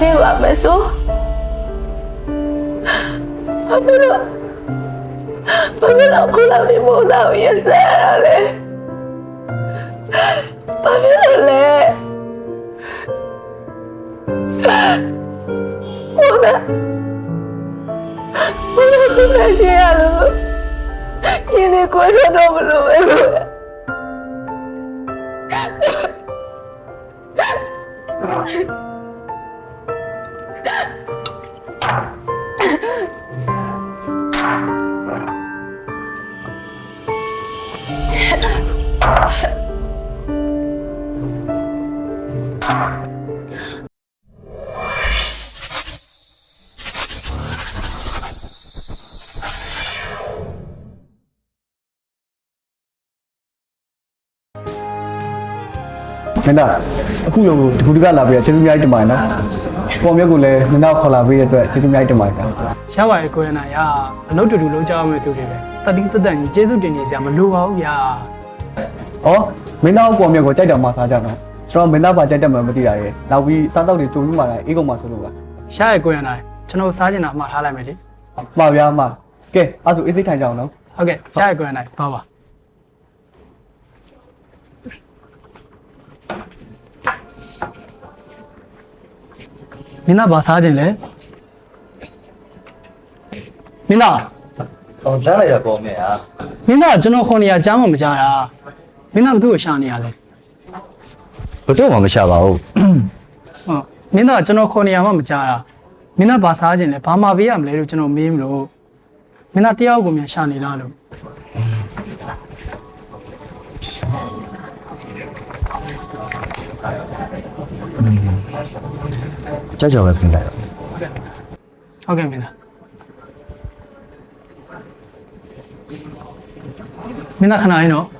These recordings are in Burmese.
သေးပါမယ်ဆိုဘာဖြစ်လို့ဘာဖြစ်လို့ခုလောက်နေမိုးသားကိုရက်စက်ရလဲဘာဖြစ်လို့လဲမိုးသားမိုးသားကိုလည်းရှိရလို့ဒီနေ့ကိုရတော့မလို့ပဲ မင်းသားအခုလိုဒီခုတကလာပြီးကျေးဇူးအများကြီးတင်ပါတယ်နော်ပေါ်မြတ်ကိုလည်းမင်းသားကိုခေါ်လာပေးတဲ့အတွက်ကျေးဇူးအများကြီးတင်ပါတယ်ခင်ဗျာရပါရဲ့ကိုရနာရအလုပ်တူတူလုံးကြောင်းမဲ့သူတွေပဲတတိတတန်ကြီးကျေးဇူးတင်နေစရာမလိုပါဘူးဗျာ။ဩမင်းသားကိုပေါ်မြတ်ကိုကြိုက်တယ်မှာစားကြတော့ကျွန်တော်မင်းသားပါကြိုက်တယ်မှမသိရရဲ့။နောက်ပြီးစားတော့တွေတုံပြီးမှလာအေးကုန်မှာဆိုလို့ပါရရဲ့ကိုရနာကျွန်တော်စားချင်တာအမှားထားလိုက်မယ်လေ။မှာဗျာမှာ။ကဲအဲ့ဆိုအေးစိတ်ထိုင်ကြအောင်နော်ဟုတ်ကဲ့ရရဲ့ကိုရနာပါပါ မင်းသားဘာစားချင်လဲမင်းသားဟောလမ်းလိုက်ရပေါ်မယ်ဟာမင်းသားကကျွန်တော်ခေါ်နေရကြားမှမကြားတာမင်းသားဘသူ့ကိုရှာနေရလဲဘယ်တော့မှမရှာပါဘူးဟုတ်မင်းသားကကျွန်တော်ခေါ်နေရမှမကြားတာမင်းသားဘာစားချင်လဲဘာမှပေးရမလဲလို့ကျွန်တော်မေးမလို့မင်းသားတယောက်ကိုမြန်ရှာနေလားလို့ ကြောက်ကြောက်ပဲပြင်လိုက်တော့ဟုတ်ကဲ့မင်းသားမင်းသားခဏလေးနော်။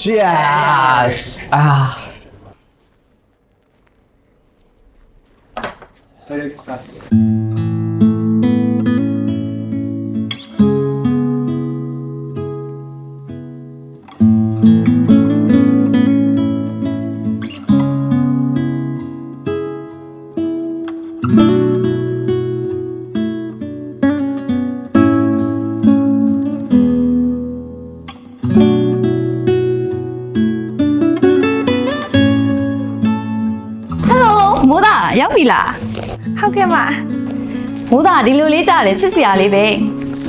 Cheers ။အာဟ မိုးသားဒီလိုလေးကြားလေချစ်စရာလေးပဲ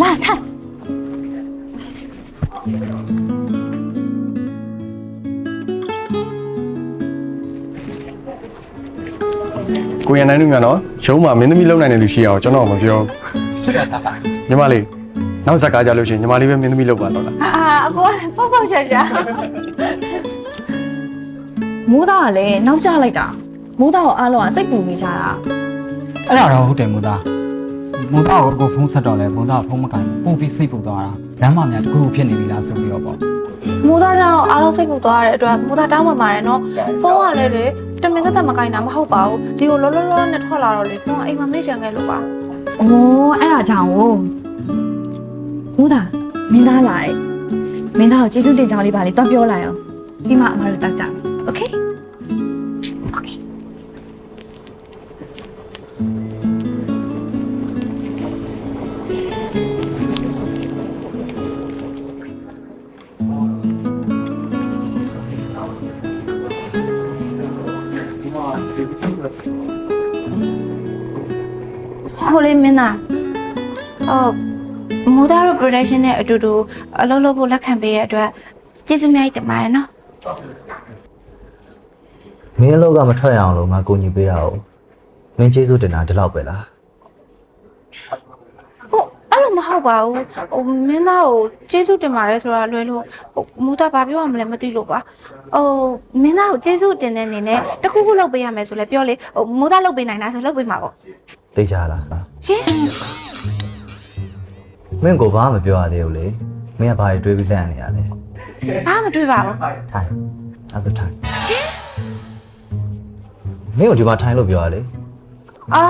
လာထိုင်ကိုရန်နိုင်တို့မြန်တော့ရုံးမှာမင်းသမီးလုံနိုင်တဲ့လူရှိအောင်ကျွန်တော်မပြောညီမလေးနောက်ဇက်ကားကြလို့ရှိရင်ညီမလေးပဲမင်းသမီးလုံပါတော့လားအာအကိုကပေါက်ပေါက်ရှာရှာမိုးသားကလည်းနောက်ကျလိုက်တာမိုးသားကိုအားလုံးကစိတ်ပူနေကြတာအဲ့ဒါတော့ဟုတ်တယ်မူသား မူသားကိုအကိုဖုန်းဆက်တော့လဲမူသားကဖုန်းမကန်ဘူးပို့ပြီးစိတ်ပူသွားတာလမ်းမများတကူဖြစ်နေပြီလားဆိုပြီးတော့ပေါ့ မိုးသားကြောင့်အားလုံးစိတ်ပူသွားရတဲ့အတွက်မိုးသားတောင်းပန်ပါတယ်နော်ဖုန်းကလည်းလေတမင်သက်သက်မကိုင်းတာမဟုတ်ပါဘူးဒီကိုလောလောလောနဲ့ထွက်လာတော့လေဖုန်းကအိမ်မှာမေ့ချင်ခဲ့လို့ပါ အိုးအဲ့ဒါကြောင့်မိုးသားမင်းသားလာရဲ့မင်းသားကိုကျေးဇူးတင်ကြောင်းလေးပါလေတွားပြောလိုက်အောင်ပြီးမှအမတို့တောက်ကြမယ်โอเค ဟိုလေးမင်းသားဟုတ်မိုးသားတို့ production နဲ့အတူတူအလုပ်လုပ်ဖို့လက်ခံပေးတဲ့အတွက်ကျေးဇူးအများကြီးတင်ပါတယ်နော်မင်းအလောက်ကမထွက်ရအောင်လို့ငါကိုညီပေးတာ哦မင်းကျေးဇူးတင်တာဒီလောက်ပဲလားဟုတ်အဲ့လို မဟုတ်ပါဘူးဟိုမင်းသားကိုကျေးဇူးတင်ပါတယ်ဆိုတာလွယ်လို့ဟိုမိုးသားဘာပြောရမလဲမသိလို့ပါဟိုမင်းသားကိုကျေးဇူးတင်တဲ့အနေနဲ့တခုခုလုပ်ပေးရမယ်ဆိုလဲပြောလေဟိုမိုးသားလုပ်ပေးနိုင်တာဆိုလုပ်ပေးမှာပေါ့သိကြလားဟာရှင်မင်းကိုဘာမှမပြောရသေးဘူးလေမင်းကဘာတွေတွေးပြီးလှမ်းနေရလဲဘာမှမတွေးပါဘူးထိုင်အဲ့ဆိုထိုင်ရှင်မင်းကိုဒီမှာထိုင်လို့ပြောရလေအာ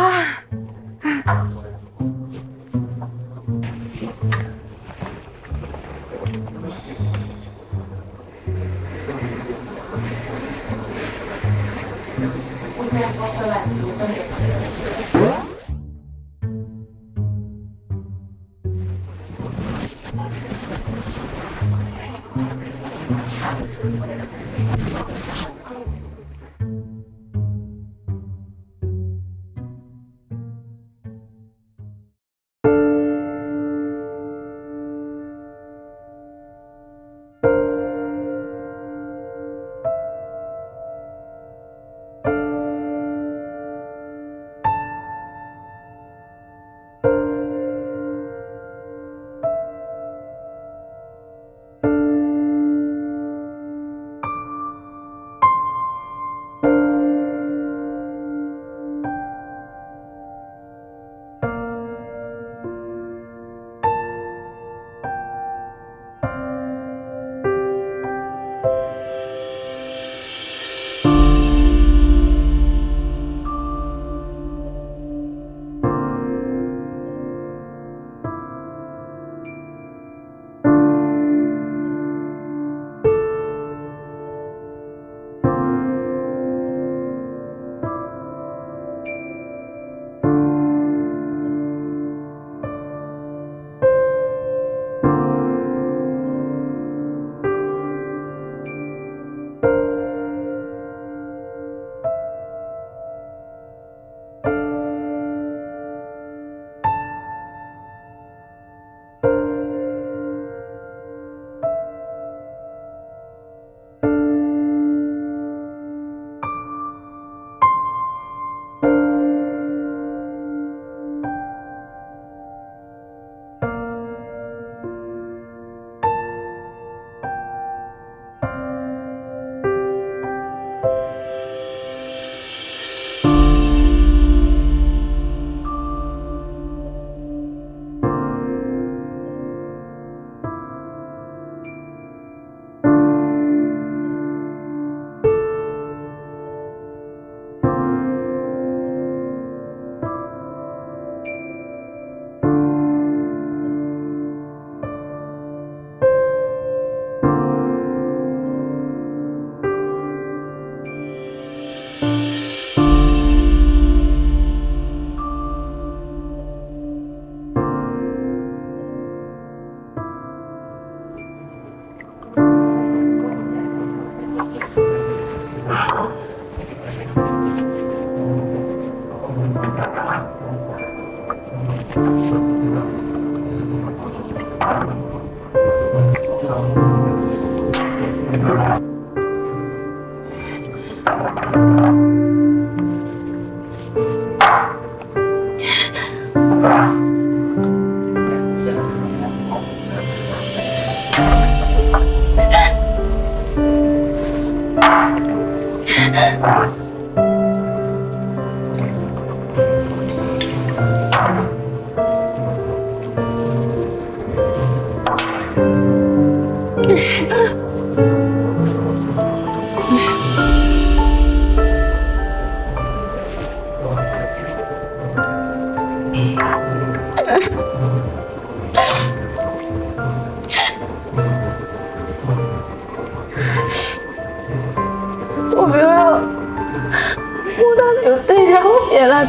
Yeah.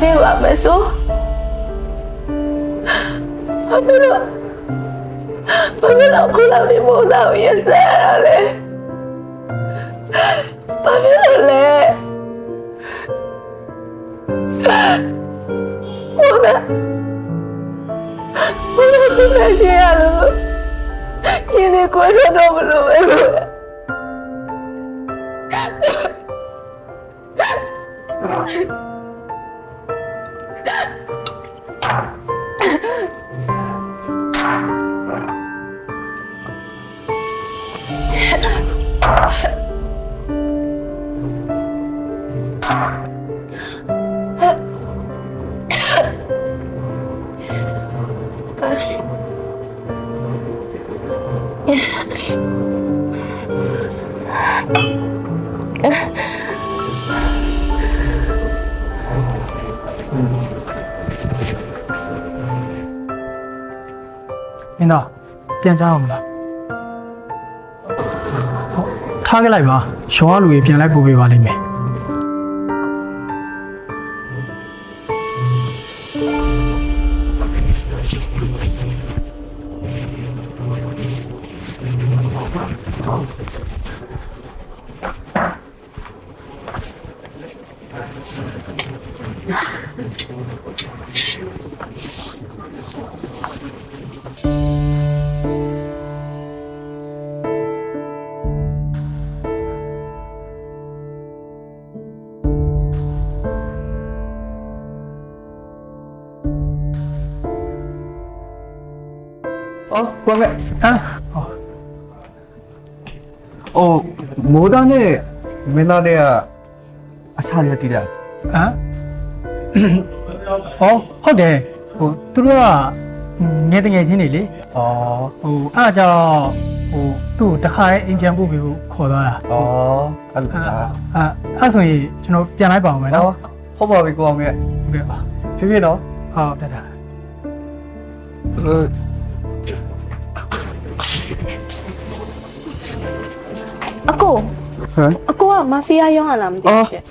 သေးပါမယ်ဆိုဘာလို့ဘာလို့ခုလောက်နေမို့တော့ရစရလဲဘာလို့လဲဘုရားဘုရားသူလည်းရှိရလို့ရင်းနေကိုရတော့မလို့ပဲ မင်းသားပြန်ကြအောင်မလားဟုတ်ထားခဲ့လိုက်ပါရှောင်းကလူကြီးပြန်လိုက်ပို့ပေးပါလိမ့်မယ် အော်ကိုမေဟမ်ဟောအိုးမိုးသားနဲ့မင်းသားနဲ့က အစားရတည်တာဟမ်ဟောဟုတ်တယ်ဟိုသူတို့ကငယ်တငယ်ချင်းတွေလေအော်ဟိုအဲ့ဒါကြောင့်ဟိုသူ့ကိုတခါရဲ့အိမ်ပြန်ပို့ပြီးခေါ်သွားတာအော်အဲ့အဲ့ဒါအဲ့အဲ့ဆိုရင်ကျွန်တော်ပြန်လိုက်ပါအောင်မယ်နော်ဟုတ်ပါပြီကိုအောင်မြတ်ဟုတ်ကဲ့ပါဖြည်းဖြည်းနော်ဟုတ်တယ်တယ်အကိုဟမ်အကိုကမာဖီးယားရောင်းရလားမသိဘူးရှင်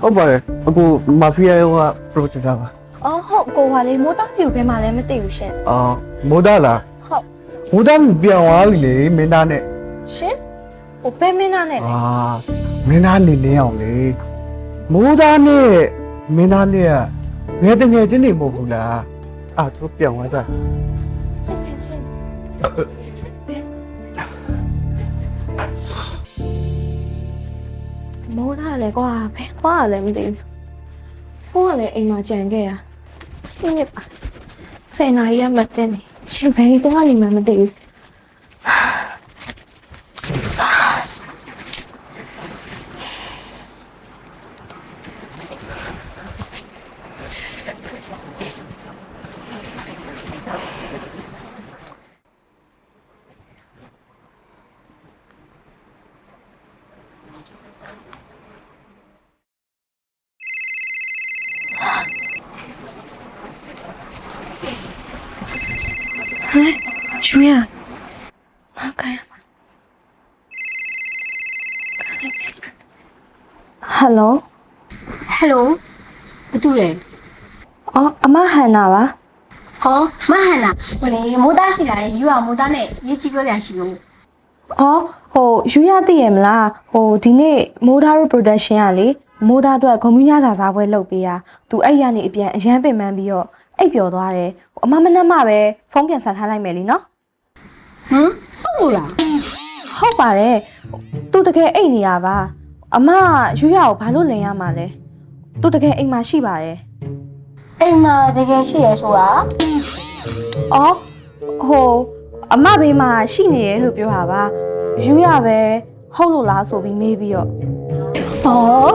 ဟုတ်ပါတယ်အခုမာဖီးယားရောက producer ပါအော်ဟုတ်ကိုကလေမိုးတောက်ပြူဘဲမှာလည်းမသိဘူးရှင်အော်မိုးသားလားဟုတ်မိုးသားပြန်သွားပြီလေမင်းသားနဲ့ရှင်ဟိုဘဲမင်းသားနဲ့လေအာမင်းသားနေနေအောင်လေမိုးသားနဲ့မင်းသားနဲ့ကငယ်တငယ်ချင်းနေမဟုတ်ဘူးလားအာသူတို့ပြန်သွားကြ မိုးထားလေကွာဘယ်သွားရလဲမသိဘူးဖုန်းကလည်းအိမ်မှာကြံခဲ့ရစိတ်ညစ်ပါဆယ်နာရီကမတင်နေချင်းဘယ်သွားနေမှမသိဘူး ရွှေရမကန်ရမှာဟယ်လိုဟယ်လိုဘာတူလဲအော်အမဟန်နာပါဟောမဟန်နာဟိုလေမိုးသားရှိလာရင်ယူအောင်မိုးသားနဲ့ရေးကြည့်ပြောစရာရှိလို့အော်ဟိုယူရသိရမလားဟိုဒီနေ့မိုးသားတို့ production ကလေမိုးသားအတွက်ဂုံမြူးညစာစားပွဲလုပ်ပေးရသူအဲ့ရနေအပြန်အရန်ပင်ပန်းပြီးတော့အိပ်ပျော်သွားတယ်ဟိုအမမနှက်မှပဲဖုန်းပြန်ဆက်ထားလိုက်မယ်လीနော် ဟမ်ဟုတ်လို့လားဟုတ်ပါတယ်သူတကယ်အိတ်နေရပါအမယူရကိုဘာလို့လင်ရမှာလဲသူတကယ်အိမ်မှာရှိပါတယ်အိမ်မှာတကယ်ရှိရဆိုတာအော်ဟိုအမဘေးမှာရှိနေတယ်လို့ပြောတာပါယူရပဲဟုတ်လို့လားဆိုပြီးမေးပြီးတော့ဟော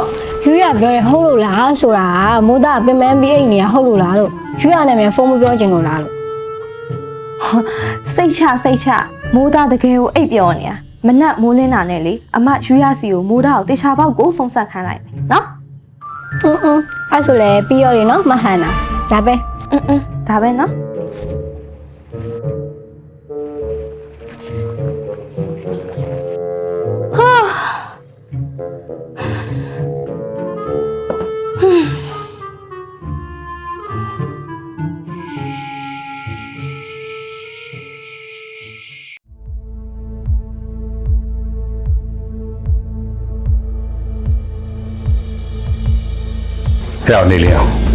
ယူရပြောတယ်ဟုတ်လို့လားဆိုတာမိုးသားပင်ပန်းပြီးအိမ်နေရဟုတ်လို့လားလို့ယူရနဲ့မြန်ဖုန်းမပြောချင်လို့လားလို့ စိတ်ချစိတ်ချမိုးသားတကယ်ကိုအိပ်ပျော်နေတာမနက်မိုးလင်းတာနဲ့လေအမယူရစီကိုမိုးသားကိုတေချာပေါက်ကိုဖုန်းဆက်ခိုင်းလိုက်မယ်နော်အင်းအင်းအဲ့ဆိုလေပြီးရောလေနော်မဟန်နာဒါပဲအင်းအင်းဒါပဲနော် ဖျောက်နေလေအောင်